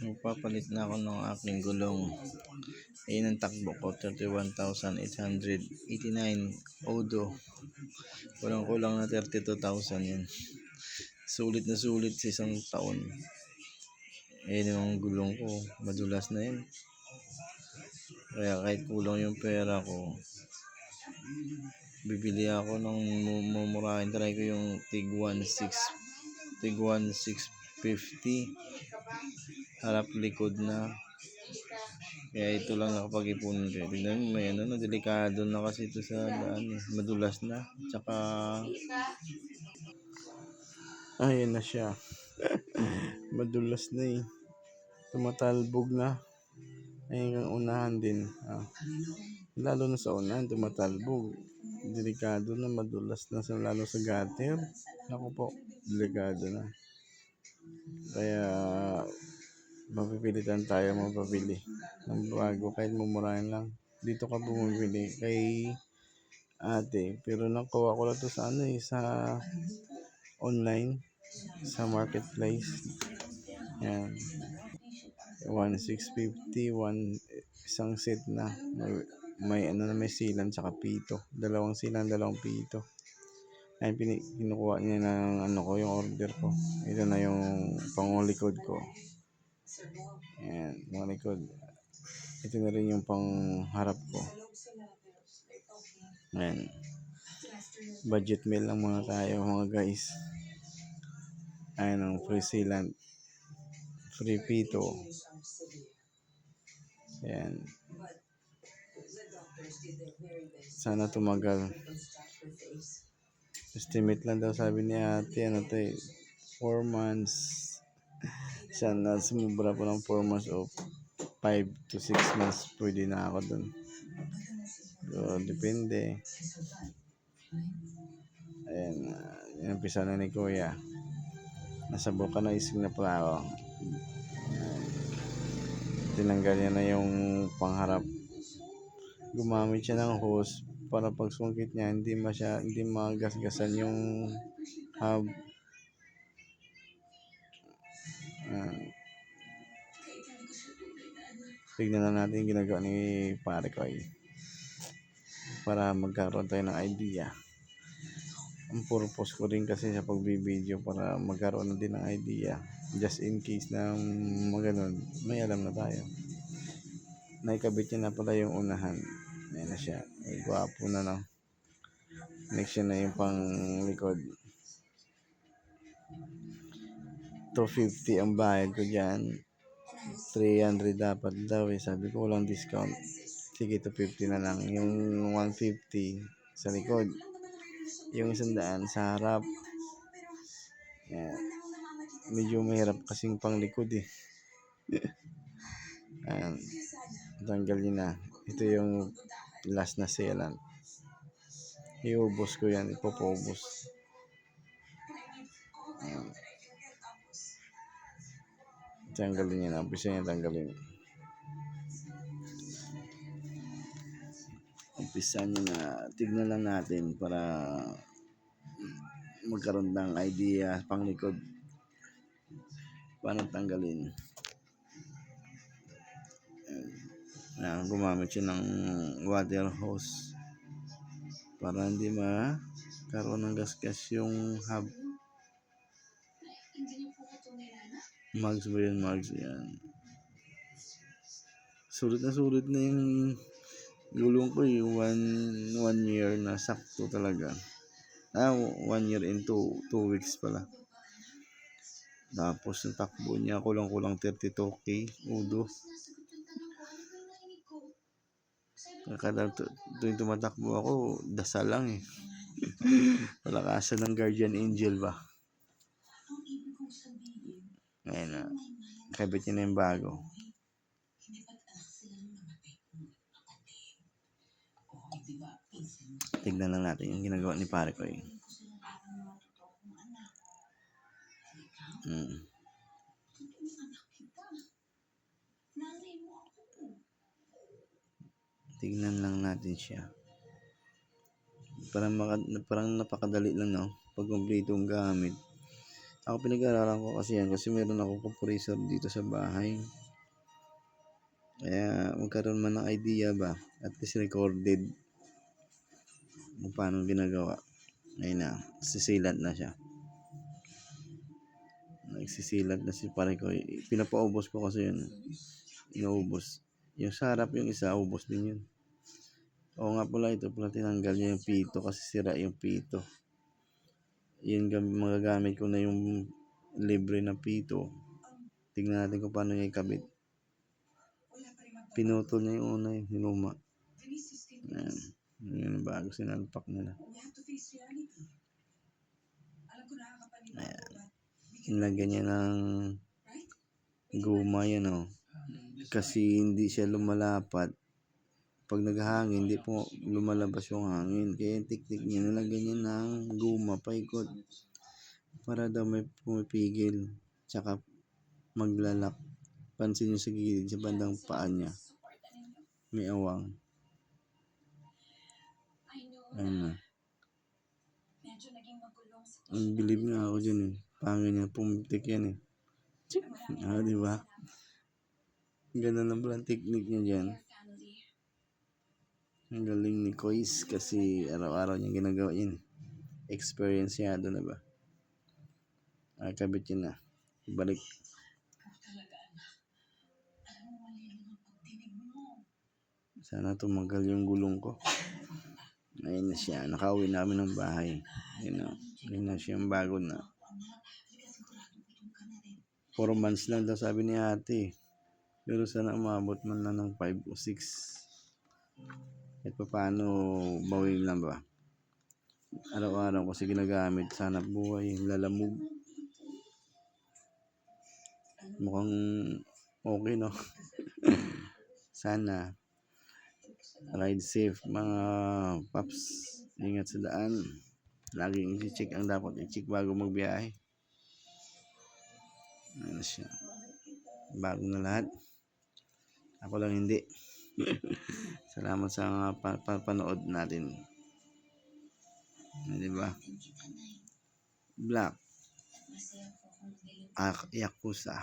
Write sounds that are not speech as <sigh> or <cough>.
Magpapalit na ako ng aking gulong. Ayun ang takbo ko, 31,889 Odo. Kulang kulang na 32,000 yan. Sulit na sulit sa isang taon. Ayun yung gulong ko, madulas na yun. Kaya kahit kulang yung pera ko, bibili ako ng mumurahin. Try ko yung Tig 16, Tig 1650 harap likod na. Kaya ito lang nakapag-ipunan ko tignan mo may ano na delikado na kasi ito sa daan eh. madulas na. Tsaka ayun na siya. <laughs> Madulas na eh. Tumatalbog na. Ayun ang unahan din. Ah. lalo na sa unahan tumatalbog. Delikado na madulas na sa lalo sa gutter. Naku po delikado na kaya mapipilitan tayo mapabili ng bago kahit mumurahin lang. Dito ka bumibili kay ate. Pero nakuha ko lang to sa ano eh, sa online, sa marketplace. Yan. 1,650, one, isang set na. May, may ano na may silan tsaka pito. Dalawang silan, dalawang pito. Ay, pini, kinukuha niya ng ano ko, yung order ko. Ito na yung pangulikod ko. Ayan, mga likod. Ito na rin yung pangharap ko. Ayan. Budget meal lang mga tayo mga guys. Ayan ang free sealant. Free pito. Ayan. Sana tumagal. Estimate lang daw sabi ni ate, ano to eh, 4 months. Sana sumubra po ng 4 months o 5 to 6 months pwede na ako dun. So, depende. Ayan, uh, inampisa na ni Kuya. Nasa vulcanizing na pala ako. Ayan. Tinanggal niya na yung pangharap. Gumamit siya ng hose para pag sungkit niya hindi masya hindi magasgasan yung hub uh, tignan na natin ginagawa ni pare ko ay para magkaroon tayo ng idea. Ang purpose ko rin kasi sa pagbibideo para magkaroon na din ng idea. Just in case na maganon may alam na tayo. Naikabit niya na pala yung unahan Ayan na siya. Ay, gwapo na no. Next yun na yung pang likod. 250 ang bayad ko dyan. 300 dapat daw eh. Sabi ko walang discount. Sige, 250 na lang. Yung 150 sa likod. Yung isang daan sa harap. Ayan. Medyo mahirap kasing pang likod eh. <laughs> Ayan. Tanggal niya na. Ito yung last na sealant. Iubos ko yan, ipopobos. Ayan. Tanggalin niya na. Umpisa niya tanggalin. Umpisa niya na. Tignan lang natin para magkaroon ng idea pang likod. Paano tanggalin. Na gumamit siya ng water hose para hindi makaroon ng gasgas yung hub mags ba yun? Mags yan. Sulit na sulit na yung gulong ko yung one, one year na sakto talaga. Ah one year into two weeks pala. Tapos yung takbo niya. Kulang kulang 32k udo Kada tu- tuwing tumatakbo ako, dasal lang eh. <laughs> Palakasan ng guardian angel ba? Ngayon na. Kabit niya na yung bago. Tignan lang natin yung ginagawa ni pare ko eh. Hmm. Tignan lang natin siya. Parang, maka, parang napakadali lang no. Pag kumpleto ang gamit. Ako pinag-aralan ko kasi yan kasi meron ako compressor dito sa bahay. Kaya magkaroon man ng idea ba, at least recorded kung paano ginagawa. Ayun na, sisilat na siya. Nagsisilat na si pare ko. Pinapaubos ko kasi yun. Inuubos. Yung sarap yung isa, ubos din yun. Oo nga pala, ito pala tinanggal niya yung pito kasi sira yung pito. Yun gam- magagamit ko na yung libre na pito. Tingnan natin kung paano niya ikabit. Pinutol niya yung una yung hinuma. Ayan. Yun yung bago sinalpak nila. Ayan. Nilagyan niya ng guma yan oh. Kasi hindi siya lumalapat. Pag naghahangin, hindi po lumalabas yung hangin. Kaya teknik niya, nilagyan niya ng guma, paikot. Para daw may pumipigil. Tsaka maglalak. Pansin niyo sa gilid, sa bandang paa niya. May awang. Ayun na. Ang bilib nga ako dyan eh. Pangin niya, pumitik yan eh. Ah, di ba? Ganda na pala technique niya dyan. Ang galing ni Kois kasi araw-araw niya ginagawa yun. Experience niya doon na ba? Ah, kabit yun na. Ibalik. Sana tumagal yung gulong ko. Ayun na siya. Nakauwi namin ng bahay. Ayun na. Ayun na siya yung bago na. 4 months lang daw sabi ni ate. Pero sana umabot man lang ng 5 o 6. At paano bawin lang ba? Araw-araw kasi ginagamit. Sana buhay. Lalamog. Mukhang okay no. <laughs> sana ride safe mga paps. Ingat sa daan. Laging i-check ang dapat i-check bago magbiyahe. Ano siya. Bago na lahat. Ako lang hindi. <laughs> Salamat sa mga pa- pa- panood natin. Di ba? Black. Ak Yakuza.